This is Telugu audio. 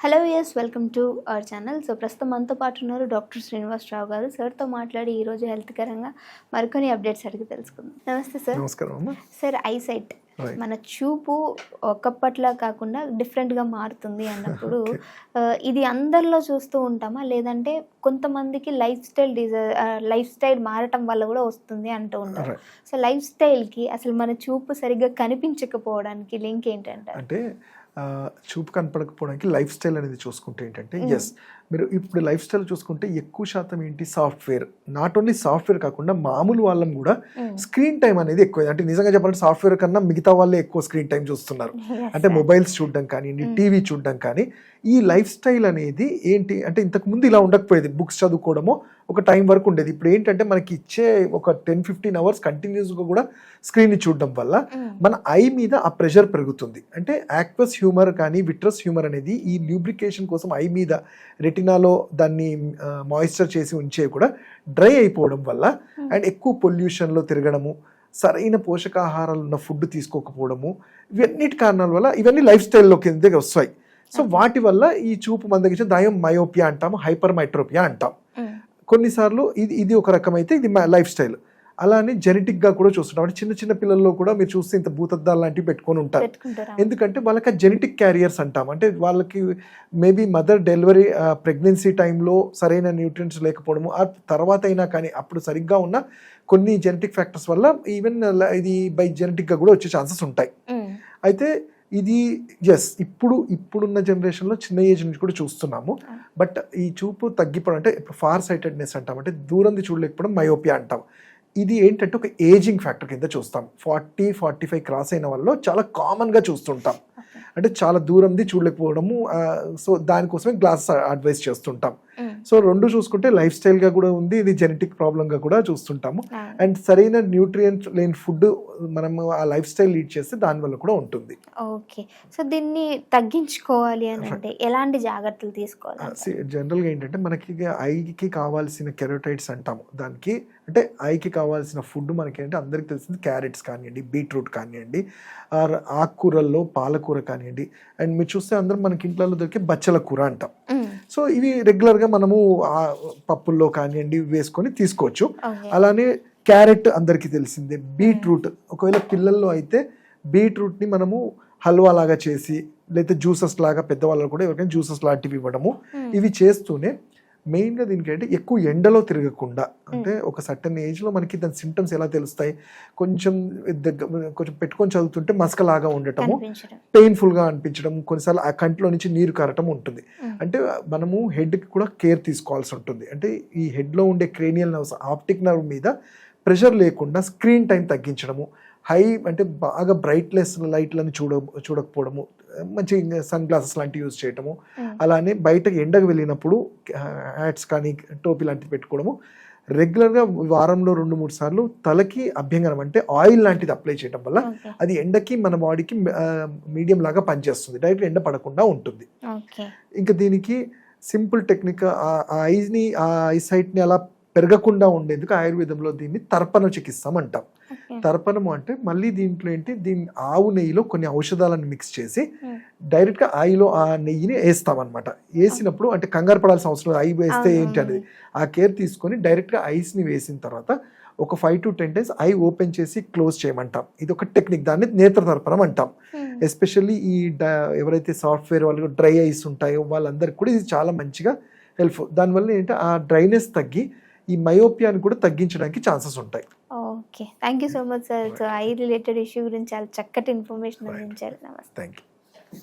Hello yes welcome to our channel. So ప్రస్తుతం మనతో పాటు ఉన్నారు డాక్టర్ శ్రీనివాసరావు గారు. సార్తో మాట్లాడి ఈరోజు హెల్త్ కరంగా మరికొన్ని అప్డేట్స్ అడిగి తెలుసుకుందాం. నమస్తే సార్. నమస్కారం సార్ ఐసైట్. మన చూపు ఒకప్పట్లా కాకుండా డిఫరెంట్గా మారుతుంది అన్నప్పుడు ఇది అందరిలో చూస్తూ ఉంటామా? లేదంటే కొంతమందికి లైఫ్ స్టైల్ డిజ లైఫ్ స్టైల్ మారటం వల్ల కూడా వస్తుంది అంటూ ఉంటారు. సో లైఫ్ స్టైల్కి అసలు మన చూపు సరిగ్గా కనిపించకపోవడానికి లింక్ ఏంటంటారు? అంటే చూపు కనపడకపోవడానికి లైఫ్ స్టైల్ అనేది చూసుకుంటే ఏంటంటే ఎస్ మీరు ఇప్పుడు లైఫ్ స్టైల్ చూసుకుంటే ఎక్కువ శాతం ఏంటి సాఫ్ట్వేర్ నాట్ ఓన్లీ సాఫ్ట్వేర్ కాకుండా మామూలు వాళ్ళం కూడా. స్క్రీన్ టైం అనేది ఎక్కువ అంటే నిజంగా చెప్పాలంటే సాఫ్ట్వేర్ కన్నా మిగతా వాళ్ళే ఎక్కువ స్క్రీన్ టైం చూస్తున్నారు అంటే. మొబైల్స్ చూడడం కానివ్వండి Mm. టీవీ చూడడం కానీ ఈ లైఫ్ స్టైల్ అనేది ఏంటి అంటే ఇంతకు ముందు ఇలా ఉండకపోయేది బుక్స్ చదువుకోవడము ఒక టైం వరకు ఉండేది ఇప్పుడు ఏంటంటే మనకి ఇచ్చే ఒక టెన్ ఫిఫ్టీన్ అవర్స్ కంటిన్యూస్గా కూడా స్క్రీన్ చూడడం వల్ల. మన ఐ మీద ఆ ప్రెషర్ పెరుగుతుంది అంటే యాక్వస్ హ్యూమర్ కానీ విట్రస్ హ్యూమర్ అనేది ఈ ల్యూబ్రికేషన్ కోసం ఐ మీద రెటినాలో దాన్ని మాయిశ్చర్ చేసి ఉంచే కూడా డ్రై అయిపోవడం వల్ల Hmm. అండ్ ఎక్కువ పొల్యూషన్లో తిరగడము సరైన పోషకాహారాలు ఉన్న ఫుడ్ తీసుకోకపోవడము ఇవన్నిటి కారణాల వల్ల ఇవన్నీ లైఫ్ స్టైల్లో కిందకి వస్తాయి సో Okay. వాటి వల్ల ఈ చూపు మందగించిన దాయం మయోపియా అంటాము హైపర్ మైట్రోపియా అంటాం Mm. కొన్నిసార్లు ఇది ఇది ఒక రకమైతే ఇది లైఫ్ స్టైల్ అలానే జెనెటిక్గా కూడా చూస్తుంటాం. అంటే చిన్న చిన్న పిల్లల్లో కూడా మీరు చూస్తే ఇంత భూతద్దాలు లాంటివి పెట్టుకొని ఉంటారు. ఎందుకంటే వాళ్ళకి ఆ జెనెటిక్ క్యారియర్స్ అంటాం. అంటే వాళ్ళకి మేబీ మదర్ డెలివరీ ప్రెగ్నెన్సీ టైంలో సరైన న్యూట్రియంట్స్ లేకపోవడము ఆ తర్వాత అయినా కానీ అప్పుడు సరిగ్గా ఉన్న కొన్ని జెనెటిక్ ఫ్యాక్టర్స్ వల్ల ఈవెన్ ఇది బై జెనెటిక్గా కూడా వచ్చే ఛాన్సెస్ ఉంటాయి. అయితే ఇది ఎస్ ఇప్పుడు ఇప్పుడున్న జనరేషన్లో చిన్న ఏజ్ నుంచి కూడా చూస్తున్నాము. బట్ ఈ చూపు తగ్గిపోవడం అంటే ఫార్ సైటెడ్నెస్ అంటాం. అంటే దూరంది చూడలేకపోవడం మయోపియా అంటాం. ఇది ఏంటంటే ఒక ఏజింగ్ ఫ్యాక్టర్ కింద చూస్తాం. ఫార్టీ ఫార్టీ ఫైవ్ క్రాస్ అయిన వాళ్ళలో చాలా కామన్గా చూస్తుంటాం. అంటే చాలా దూరంది చూడలేకపోవడము సో దానికోసమే గ్లాస్ అడ్వైస్ చేస్తుంటాం. సో రెండు చూసుకుంటే లైఫ్ స్టైల్గా కూడా ఉంది ఇది జెనెటిక్ ప్రాబ్లంగా కూడా చూస్తుంటాము. అండ్ సరైన న్యూట్రియంట్స్ లేని ఫుడ్ మనము ఆ లైఫ్ స్టైల్ లీడ్ చేస్తే దానివల్ల కూడా ఉంటుంది. ఓకే. సో దీన్ని తగ్గించుకోవాలి అని అంటే ఎలాంటి జాగ్రత్తలు తీసుకోవాలి జనరల్గా ఏంటంటే మనకి ఐకి కావాల్సిన కెరోటైడ్స్ అంటాము. దానికి అంటే ఐకి కావాల్సిన ఫుడ్ మనకి ఏంటంటే అందరికి తెలిసింది క్యారెట్స్ కానివ్వండి బీట్రూట్ కానివ్వండి ఆర్ ఆకుకూరల్లో పాలకూర కానివ్వండి అండ్ మీరు చూస్తే అందరం మనకి ఇంట్లో దొరికే బచ్చల కూర అంటాం. సో ఇవి రెగ్యులర్గా మనము ఆ పప్పుల్లో కానివ్వండి వేసుకొని తీసుకోవచ్చు. అలానే క్యారెట్ అందరికీ తెలిసిందే బీట్రూట్ ఒకవేళ పిల్లల్లో అయితే బీట్రూట్ని మనము హల్వా లాగా చేసి లేదా జ్యూసెస్ లాగా పెద్దవాళ్ళు కూడా ఎవరికైనా జ్యూసెస్ లాంటివి ఇవ్వడము. ఇవి చేస్తూనే మెయిన్గా దీనికి ఏంటంటే ఎక్కువ ఎండలో తిరగకుండా అంటే ఒక సర్టన్ ఏజ్లో మనకి దాని సిమ్టమ్స్ ఎలా తెలుస్తాయి కొంచెం దగ్గర కొంచెం పెట్టుకొని చదువుతుంటే మసకలాగా ఉండటము పెయిన్ఫుల్గా అనిపించడం కొన్నిసార్లు ఆ కంట్లో నుంచి నీరు కారటం ఉంటుంది. అంటే మనము హెడ్కి కూడా కేర్ తీసుకోవాల్సి ఉంటుంది. అంటే ఈ హెడ్లో ఉండే క్రేనియల్ నర్వ్స్ ఆప్టిక్ నర్వ్ మీద ప్రెషర్ లేకుండా స్క్రీన్ టైం తగ్గించడము హై అంటే బాగా బ్రైట్నెస్ లైట్లను చూడ చూడకపోవడము మంచి సన్ గ్లాసెస్ లాంటివి యూజ్ చేయటము. అలానే బయటకు ఎండకు వెళ్ళినప్పుడు హ్యాట్స్ కానీ టోపీ లాంటివి పెట్టుకోవడము రెగ్యులర్గా వారంలో రెండు మూడు సార్లు తలకి అభ్యంగనం అంటే ఆయిల్ లాంటిది అప్లై చేయడం వల్ల అది ఎండకి మన బాడీకి మీడియం లాగా పనిచేస్తుంది. డైరెక్ట్ ఎండ పడకుండా ఉంటుంది. ఇంకా దీనికి సింపుల్ టెక్నిక్ ఆ ఐస్ని ఆ ఐసైట్ని అలా పెరగకుండా ఉండేందుకు ఆయుర్వేదంలో దీన్ని తర్పణ చికిత్సం అంటాం. తర్పణము అంటే మళ్ళీ దీంట్లో ఏంటి? దీని ఆవు నెయ్యిలో కొన్ని ఔషధాలను మిక్స్ చేసి. డైరెక్ట్గా ఆయిలో ఆ నెయ్యిని వేస్తామన్నమాట. వేసినప్పుడు అంటే కంగారు పడాల్సిన అవసరం ఐ వేస్తే ఏంటి అనేది. ఆ కేర్ తీసుకొని డైరెక్ట్గా ఐస్ని వేసిన తర్వాత ఒక five to ten times eye open చేసి క్లోజ్ చేయమంటాం. ఇది ఒక టెక్నిక్. దాన్ని నేత్ర తర్పణం అంటాం. ఎస్పెషల్లీ ఈ డ- ఎవరైతే సాఫ్ట్వేర్ వాళ్ళు డ్రై ఐస్ ఉంటాయో వాళ్ళందరికీ కూడా ఇది చాలా మంచిగా హెల్ప్ఫుల్ దానివల్ల ఏంటంటే ఆ డ్రైనెస్ తగ్గి ఈ మయోపియాని కూడా తగ్గించడానికి ఛాన్సెస్ ఉంటాయి. Okay thank you so much sir so eye related issue గురించి చాలా చక్కటి ఇన్ఫర్మేషన్. అందించారు. నమస్తే థ్యాంక్ యూ